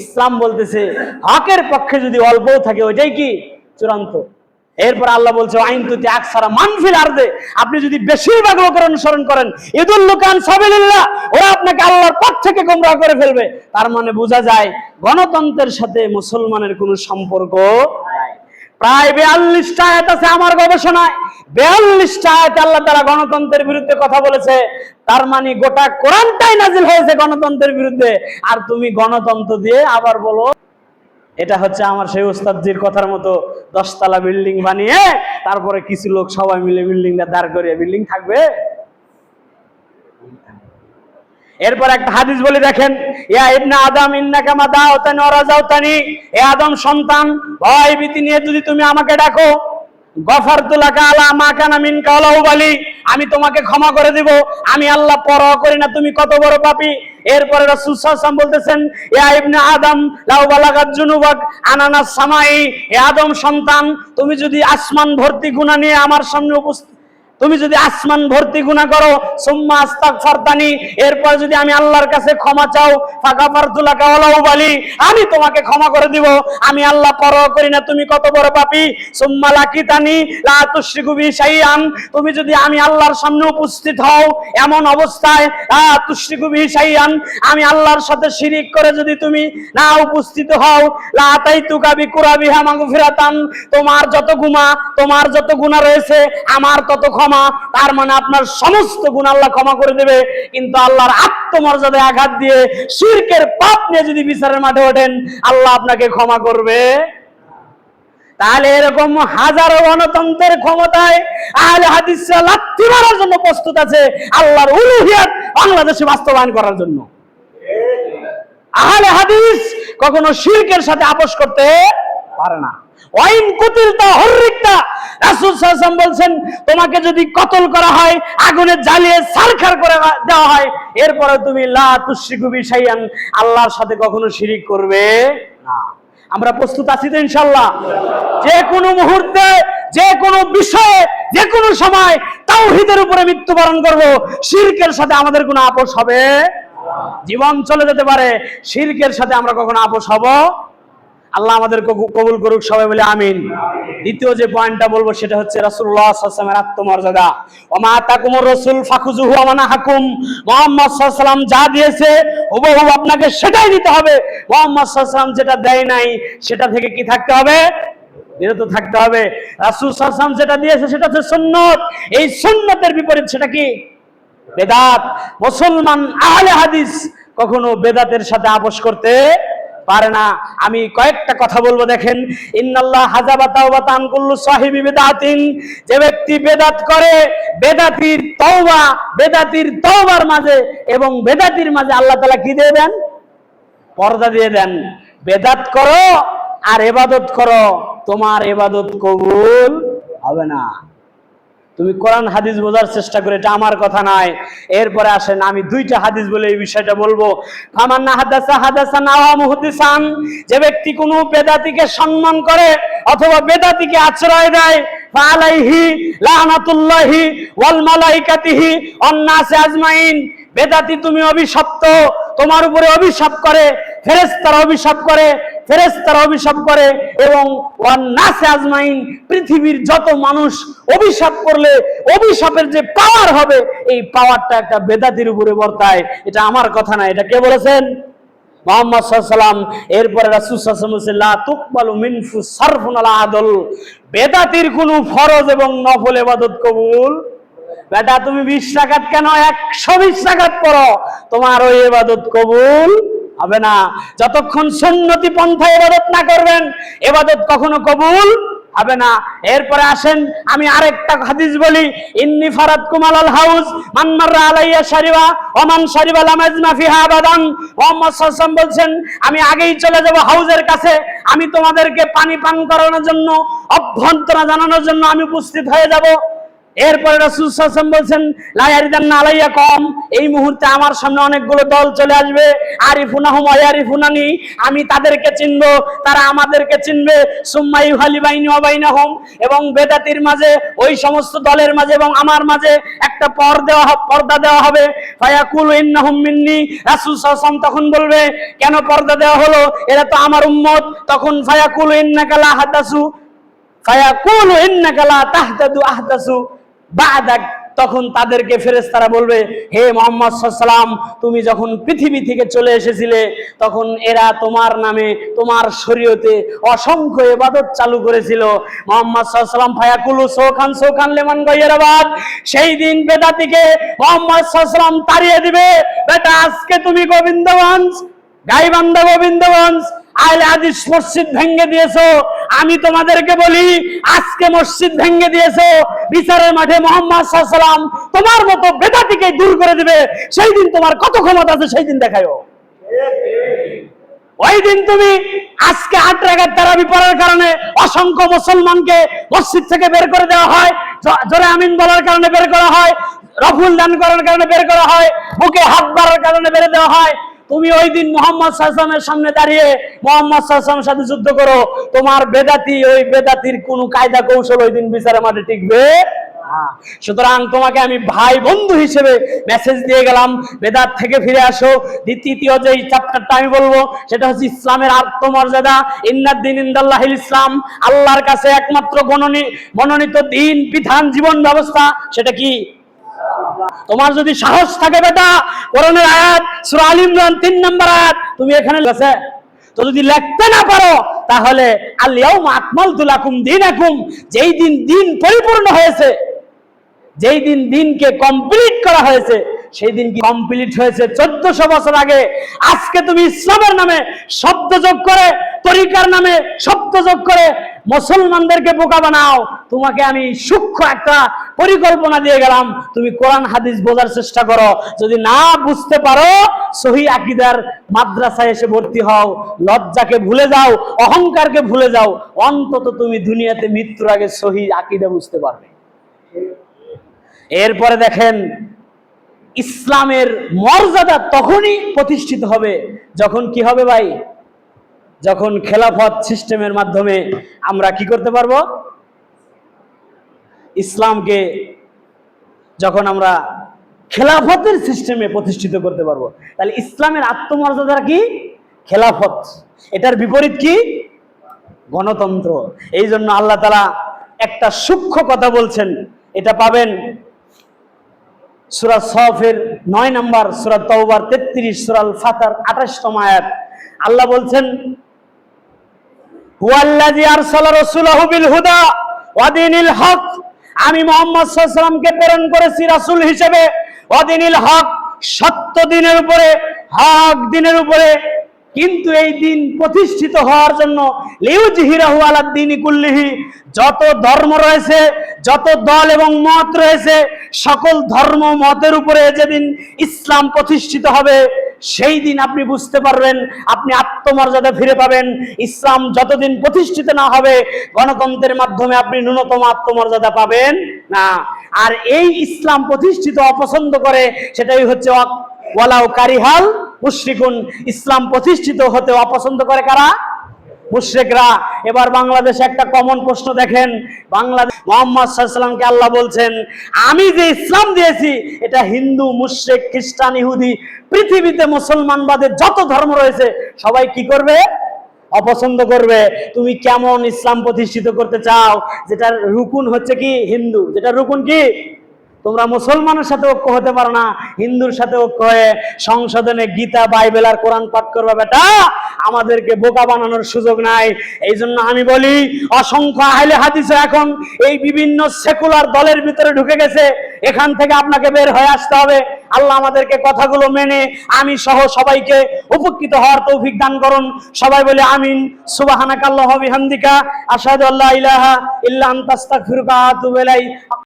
ইসলাম বলতেছে, হকের পক্ষে যদি অল্প থাকে, ওইটাই কি? চূড়ান্ত। এরপর আল্লাহ বলছে আইন তুতি আকসারা মানফিল আরদে। আপনি যদি বেশিরভাগ লোকের অনুসরণ করেন, ঈদুল লোকান সাবিলিল্লাহ, ওরা আপনাকে আল্লাহর পথ থেকে গোমরাহ করে ফেলবে। তার মানে বোঝা যায়, গণতন্ত্রের সাথে মুসলমানের কোনো সম্পর্ক প্রায় বিয়াল্লিশটা আয়াত আছে আমার গবেষণায়। বিয়াল্লিশটা আয়াত আল্লাহ তারা গণতন্ত্রের বিরুদ্ধে কথা বলেছে। তার মানে গোটা কোরআনটাই নাজিল হয়েছে গণতন্ত্রের বিরুদ্ধে। আর তুমি গণতন্ত্র দিয়ে আবার বলো, এটা হচ্ছে আমার সেই ওস্তাদজির কথার মতো দশতলা বিল্ডিং বানিয়ে, তারপরে কিছু লোক সবাই মিলে বিল্ডিংটা দাঁড় করিয়ে বিল্ডিং থাকবে। এরপর একটা হাদিস বলে দেখেন, ইয়া ইবনা আদম, ইন্নাকা মা দাওতানি ওয়া রাজাউতানি। এ আদম সন্তান, ভয় ভীতি নিয়ে যদি তুমি আমাকে ডাকো, গফারতু লাকা আলা মা কানা মিন কালাউ বালি। আমি তোমাকে ক্ষমা করে দিব, আমি আল্লাহ পরোয়া করি না, তুমি কত বড় পাপী। এরপরে রাসূল সাল্লাল্লাহু বলতেছেন, ইয়া ইবনা আদম, লাউ বালাগাত জুনুবাক আনানাস সামাই। এ আদম সন্তান, তুমি যদি আসমান ভর্তি গুনাহ নিয়ে আমার সামনে উপস্থিত তুমি যদি আসমান ভর্তি গুনাহ করো, সুম্মা আস্তাগফারতানি, এরপর যদি আমি আল্লাহর কাছে ক্ষমা চাও ফাঁকা ফাগাফারতুলাকা ওয়ালাউ বালি, আমি তোমাকে ক্ষমা করে দিব। আমি আল্লাহ পরোয়া করি না, তুমি কত বড় পাপি। সুম্মা লাকিতানি, লা তুশরিকু বি শাইআন, তুমি যদি আমি আল্লাহর সামনে উপস্থিত হও, এমন অবস্থায়, লা তুশরিকু বি শাইআন, আমি আল্লাহর সাথে শিরিক করে যদি তুমি না উপস্থিত হও, লা আতাইতুকা বিকুরাবিহা মাগফিরাতান, তোমার যত গুমা তোমার যত গুনাহ রয়েছে, আমার তত ক্ষমা তার মানে আপনার সমস্ত গুণ আল্লাহ ক্ষমা করে দেবে। কিন্তু আল্লাহর আত্মমর্যাদায় আঘাত দিয়ে শিরকের পাপ নিয়ে যদি বিচারের মাঠে ওঠেন, আল্লাহ আপনাকে ক্ষমা করবে। তাহলে এরকম হাজারো গণতন্ত্রের ক্ষমতায় আহলে হাদিসরা লাথি মারার জন্য প্রস্তুত আছে আল্লাহর উলুহিয়াত বাংলাদেশে বাস্তবায়ন করার জন্য। আহলে হাদিস কখনো শিরকের সাথে আপোষ করতে পারে না। ওয়াইন কুতিলতা, হররিকতা। রাসূল সাল্লাল্লাহু বলছেন, তোমাকে যদি কতল করা হয়, আগুনে জ্বালিয়ে করে দেওয়া হয়, এরপরে তুমি লা বিশাইয়ান আল্লাহর সাথে কখনো শিরিক করবে না। আমরা প্রস্তুত আছি তো যে কোনো মুহূর্তে, যে কোনো বিষয়ে, যে কোনো সময় তাওহীদের উপরে মৃত্যুবরণ করব। শিরকের সাথে আমাদের কোনো আপোষ হবে? জীবন চলে যেতে পারে। শিরকের সাথে আমরা কখনো আপোষ হব আল্লাহ আমাদের কবু- কবুল করুক, সবাই বলে আমিন। দ্বিতীয় যে পয়েন্টটা বলব সেটা হচ্ছে আলাইহি ওয়াসাল্লামের আত্মমর্যাদা। ওমা তাকুমুর রাসূল ফাখুজুহু ওয়া মানা হাকুম মুহাম্মদ ওয়াসাল্লাম যা দিয়েছে, হুবহু আপনাকে সেটাই দিতে হবে। মুহাম্মদ ওয়াসাল্লাম যেটা দেয় নাই, সেটা থেকে কি থাকতে হবে? বিরত থাকতে হবে। রাসূল ওয়াসাল্লাম যেটা দিয়েছে, সেটা হচ্ছে সুন্নত। এই সুন্নতের বিপরীত সেটা কি? বেদাত। মুসলমান আহলে হাদিস কখনো বেদাতের সাথে আপোষ করতে পারে না। আমি কয়েকটা কথা বলব, দেখেন। ইন্নাল্লাহ হাজাবা তাওবাতান কুল্লু সাহিবি বেদাতিন। যে ব্যক্তি বেদাত করে, বেদাতির তওবা, বেদাতির তওবার মাঝে এবং বেদাতির মাঝে আল্লাহ তাআলা কি দিয়ে দেন? পর্দা দিয়ে দেন। বেদাত করো আর এবাদত করো। তোমার এবাদত কবুল হবে না। তুমি কোরআন হাদিস বোঝার চেষ্টা করে, এটা আমার কথা নয়। এরপরে আসেন, আমি দুইটা হাদিস বলে এই বিষয়টা বলব। ফামান্না হাদাসা হাদাসা নাওয়া মুহদ্দিসান যে ব্যক্তি কোনো বেদাতিকে সম্মান করে অথবা বেদাতিকে আশ্রয় দেয় ফালাইহি লানাতুল্লাহি ওয়াল মালাইকাতিহি ওয়ান নাসি আজমাইন। বেদাতি তুমি অভিশপ্ত, তোমার উপরে অভিশাপ করে, ফেরেশতারা অভিশাপ করে ফেরেশতারা অভিশাপ করে এবং ওয়ান নাসে আজমাইন পৃথিবীর যত মানুষ অভিশাপ করলে অভিশাপের যে পাওয়ার হবে, এই পাওয়ারটা একটা বেদাতির উপরে বর্তায়। এটা আমার কথা না, এটা কে বলেছেন? মোহাম্মদ সাল্লাম এরপরে আদল। বেদাতির কোনো ফরজ এবং নফল ইবাদত কবুল? বেটা, তুমি বিশ কেন? একশো বিশ টাকাত পড়ো। তোমার ওই এবাদত কবুল? হবে না। যতক্ষণ সুন্নতি পন্থা এবাদত না করবেন, এবাদত কখনো কবুল হবে না। এরপরে আসেন, আমি আরেকটা হাদিস বলি, ইন্নি ফারাত কুমাল আল হাউস মান মাররা আলাইয়া শারিবা ওমান শারিবা লামাজনা ফিহা আবাদান। মুহাম্মদ সাল্লাল্লাহু বলছেন, আমি আগেই চলে যাব হাউজের কাছে। আমি তোমাদেরকে পানি পান করানোর জন্য অভ্যন্তরা জানানোর জন্য আমি উপস্থিত হয়ে যাব। এরপরে রাসূল ওয়াসাল্লাম বলছেন ইয়ারিদান্না আলাইয়া কম এই মুহূর্তে আমার সামনে অনেকগুলো দল চলে আসবে। আরিফুনা আরিফুনাহুম আয়ারিফুনানি আমি তাদেরকে চিনব, তারা আমাদেরকে চিনবে। সুম্মা ইউহালি বাইনি ওয়া বাইনাহুম, এবং বেদাতির মাঝে, ওই সমস্ত দলের মাঝে এবং আমার মাঝে একটা পর দেওয়া পর্দা দেওয়া হবে। ফায়াকুল ইন্নাহুম মিন্নি। রাসূল ওয়াসাল্লাম তখন বলবে, কেন পর্দা দেওয়া হলো? এরা তো আমার উম্মত। তখন ফায়াকুল ইন্নাকা লা হাদাসু, ফায়াকুল ইন্নাকা লা তাহতাদু আহদাসু। তখন তাদেরকে ফেরেশতারা বলবে, হে মোহাম্মদ সাল্লাম তুমি যখন পৃথিবী থেকে চলে এসেছিলে, তখন এরা তোমার নামে, তোমার শরীয়তে অসংখ্য এবাদত চালু করেছিল। মোহাম্মদ সাল্লাম ফায়াকুলু সৌখান সৌখান লেমান গাইয়ারাবাদ সেই দিন বেদাতিকে মোহাম্মদ সাল্লাম তাড়িয়ে দিবে, বেটা, আজকে তুমি গোবিন্দগঞ্জ গাইবান্ধা গোবিন্দগঞ্জ, আইলে হাদিস মসজিদ ভেঙে দিয়েছ। আমি তোমাদেরকে বলি, আজকে মসজিদ ভেঙে দিয়েছ। বিচারের মাঠে মোহাম্মদ সাল্লাম তোমার মতো বেদাতিকে দূর করে দিবে। সেই দিন তোমার কত ক্ষমতা আছে সেই দিন দেখায়ও ওই দিন তুমি আজকে আট রাগার তারাবি পড়ার কারণে অসংখ্য মুসলমানকে মসজিদ থেকে বের করে দেওয়া হয়। জোরে আমিন বলার কারণে বের করা হয়। রফুল দান করার কারণে বের করা হয়। বুকে হাত বাড়ার কারণে বের দেওয়া হয়। তুমি ওই দিন মোহাম্মদ সাল্লামের সামনে দাঁড়িয়ে মোহাম্মদ সাল্লামের সাথে যুদ্ধ করো। তোমার বেদাতি, ওই বেদাতির কোন কায়দা কৌশল ওই দিন বিচারের মাঠে টিকবে। সুতরাং তোমাকে আমি ভাই বন্ধু হিসেবে মেসেজ দিয়ে গেলাম, বেদাত থেকে ফিরে আসো। দ্বিতীয় যে চ্যাপ্টারটা আমি বলব, সেটা হচ্ছে ইসলামের আত্মমর্যাদা। ইন্নাদ্দিন ইন্দাল্লাহিল ইসলাম, আল্লাহর কাছে একমাত্র গণনি মনোনীত দিন বিধান, জীবন ব্যবস্থা, সেটা কি? তোমার যদি সাহস থাকে বেটা, কোরআনের আয়াত, সূরা আল ইমরান 3 নম্বর আয়াত, তুমি এখানে আছে তো যদি লিখতে না পারো, তাহলে আল ইয়াউমা আকমালতু লাকুম দীনাকুম, যেই দিন দিন পরিপূর্ণ হয়েছে, যেই দিন দিনকে কমপ্লিট করা হয়েছে, সেই দিন কি কমপ্লিট হয়েছে? চোদ্দশো বছর আগে, আজকে তুমি ইসলামের নামে শব্দ যোগ করে, তরিকার নামে শব্দ যোগ করে মুসলমানদেরকে বোকা বানাও। তোমাকে আমি সূক্ষ্ম একটা পরিকল্পনা দিয়ে গেলাম, তুমি কোরআন, হাদিস বোঝার চেষ্টা করো। যদি না বুঝতে পারো, সহি আকিদার মাদ্রাসায় এসে ভর্তি হও, লজ্জাকে ভুলে যাও, অহংকারকে ভুলে যাও, অন্তত তুমি দুনিয়াতে মৃত্যুর আগে সহি আকিদা বুঝতে পারবে। এরপরে দেখেন, ইসলামের মর্যাদা তখনই প্রতিষ্ঠিত হবে, যখন কি হবে ভাই? যখন খেলাফত সিস্টেমের মাধ্যমে আমরা কি করতে পারব? ইসলামকে যখন আমরা খেলাফতের সিস্টেমে প্রতিষ্ঠিত করতে পারব, তাহলে ইসলামের আত্মমর্যাদা কি? খেলাফত। এটার বিপরীত কি? গণতন্ত্র। এই জন্য আল্লাহ তালা একটা সূক্ষ্ম কথা বলছেন। এটা পাবেন সুরা সফের নয় নম্বর, সুরা তওবার তেত্রিশ সুরাল ফাতার আঠাশতম আয়াত। আল্লাহ বলছেন, হুয়াল্লাযী আরসালা রাসূলাহু বিল হুদা ওয়া দীনিল হক আমি মুহাম্মদ সাল্লামকে প্রেরণ করেছি রাসূল হিসেবে। ওয়া দীনিল হক সত্য দিনের উপরে, হক দিনের উপরে, কিন্তু এই দিন প্রতিষ্ঠিত হওয়ার জন্য, লিউজহিরাহু আলাদ দীনি কুল্লিহি, যত ধর্ম রয়েছে, যত দল এবং মত রয়েছে, সকল ধর্ম মতের উপরে যেদিন ইসলাম প্রতিষ্ঠিত হবে সেই দিন আপনি বুঝতে পারবেন, আপনি আত্মমর্যাদা ফিরে পাবেন। ইসলাম যতদিন প্রতিষ্ঠিত না হবে, গণতন্ত্রের মাধ্যমে আপনি ন্যূনতম আত্মমর্যাদা পাবেন না। আর এই ইসলাম প্রতিষ্ঠিত অপছন্দ করে, সেটাই হচ্ছে ওয়ালাউ কারিহাল মুশরিকুন। ইসলাম প্রতিষ্ঠিত হতে অপছন্দ করে কারা? মুশরিকরা, এবার বাংলাদেশে একটা কমন প্রশ্ন দেখেন। বাংলাদেশ মোহাম্মদ সাল্লামকে আল্লাহ বলছেন, আমি যে ইসলাম দিয়েছি, এটা হিন্দু, মুশরিক, খ্রিস্টান, ইহুদি, পৃথিবীতে মুসলমানবাদের যত ধর্ম রয়েছে, সবাই কি করবে? অপছন্দ করবে। তুমি কেমন ইসলাম প্রতিষ্ঠিত করতে চাও? যেটার রুকুন হচ্ছে কি? হিন্দু। যেটা রুকুন কি? তোমরা মুসলমানের সাথে ঐক্য হতে পারো না, হিন্দুর সাথে ঐক্য হয়ে সংশোধনে গীতা, বাইবেল আর কোরআন পাঠ করবে বেটা। আমাদেরকে বোকা বানানোর সুযোগ নাই। এই জন্য আমি বলি, অসংখ্য আহলে হাদিস এখন এই বিভিন্ন সেকুলার দলের ভিতরে ঢুকে গেছে। এখান থেকে আপনাকে বের হয়ে আসতে হবে। আল্লাহ আমাদেরকে কথাগুলো মেনে আমি সহ সবাইকে উপকৃত হওয়ার তৌফিক দান করুন। সবাই বলে আমিন। সুবাহানাকাল্লাহ বিহামদিকা। আশহাদু আল্লা ইলাহা ইল্লা আনতা, আস্তাগফিরুকা ইলাইক।